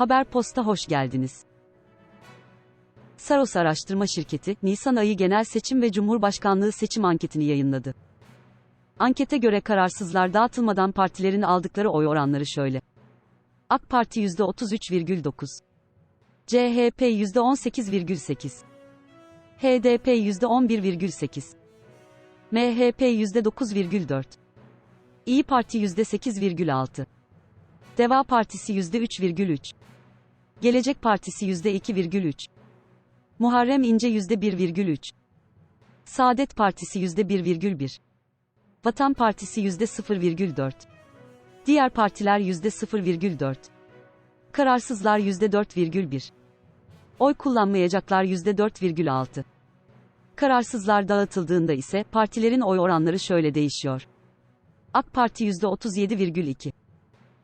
Haber Post'a hoş geldiniz. Saros Araştırma Şirketi, Nisan ayı genel seçim ve Cumhurbaşkanlığı seçim anketini yayınladı. Ankete göre kararsızlar dağıtılmadan partilerin aldıkları oy oranları şöyle. AK Parti %33,9. CHP %18,8. HDP %11,8. MHP %9,4. İyi Parti %8,6. Deva Partisi %3,3. Gelecek Partisi %2,3. Muharrem İnce %1,3. Saadet Partisi %1,1. Vatan Partisi %0,4. Diğer partiler %0,4. Kararsızlar %4,1. Oy kullanmayacaklar %4,6. Kararsızlar dağıtıldığında ise partilerin oy oranları şöyle değişiyor. AK Parti %37,2.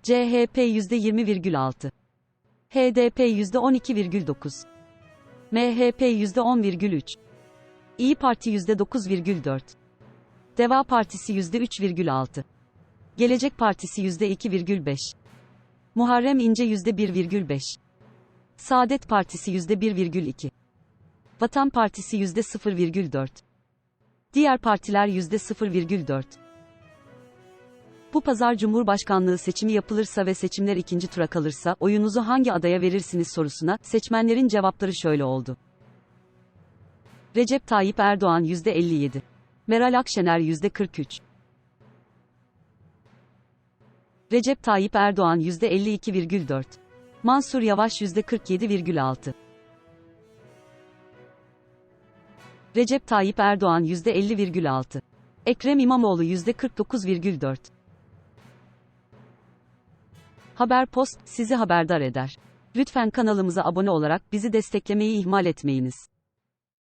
CHP %20,6. HDP %12,9. MHP %10,3. İyi Parti %9,4. Deva Partisi %3,6. Gelecek Partisi %2,5. Muharrem İnce %1,5. Saadet Partisi %1,2. Vatan Partisi %0,4. Diğer partiler %0,4. Bu pazar Cumhurbaşkanlığı seçimi yapılırsa ve seçimler ikinci tura kalırsa oyunuzu hangi adaya verirsiniz sorusuna seçmenlerin cevapları şöyle oldu. Recep Tayyip Erdoğan %57. Meral Akşener %43. Recep Tayyip Erdoğan %52,4. Mansur Yavaş %47,6. Recep Tayyip Erdoğan %50,6. Ekrem İmamoğlu %49,4. Haber Post sizi haberdar eder. Lütfen kanalımıza abone olarak bizi desteklemeyi ihmal etmeyiniz.